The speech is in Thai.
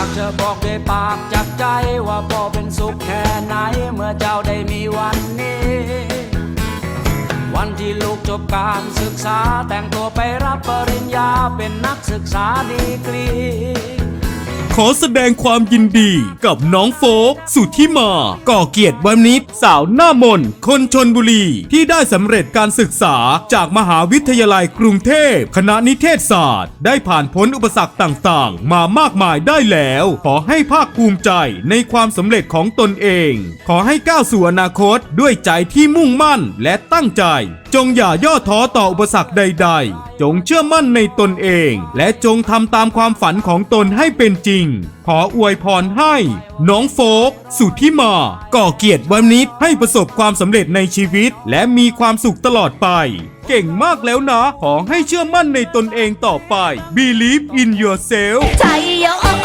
ากจะบอกด้วยปากจากใจว่าพ่อเป็นสุขแค่ไหนเมื่อเจ้าได้มีวันนี้ วันที่ลูกจบการศึกษาแต่งตัวไปรับปริญญาเป็นนักศึกษาดีกรี อแสดงความยินดีกับน้องโฟกสุทธิมา ก่อเกียรติวันนิดสาวหน้ามน คนชนบุรี ที่ได้สำเร็จการศึกษาจากมหาวิทยาลัยกรุงเทพ คณะนิเทศศาสตร์ ได้ผ่านพ้นอุปสรรคต่างๆ มามากมายได้แล้ว ขอให้ภาคภูมิใจในความสำเร็จของตนเอง ขอให้ก้าวสู่อนาคตด้วยใจที่มุ่งมั่นและตั้งใจ จงอย่าย่อท้อต่ออุปสรรคใด ๆ จงเชื่อมั่นในตนเอง และจงทำตามความฝันของตนให้เป็นจริง ขออวยพรให้ น้องโฟก สุทธิมา ก่อเกียรติวันนี้ให้ประสบความสำเร็จในชีวิต และมีความสุขตลอดไป เก่งมากแล้วนะ ขอให้เชื่อมั่นในตนเองต่อไป Believe in yourself ใจยอ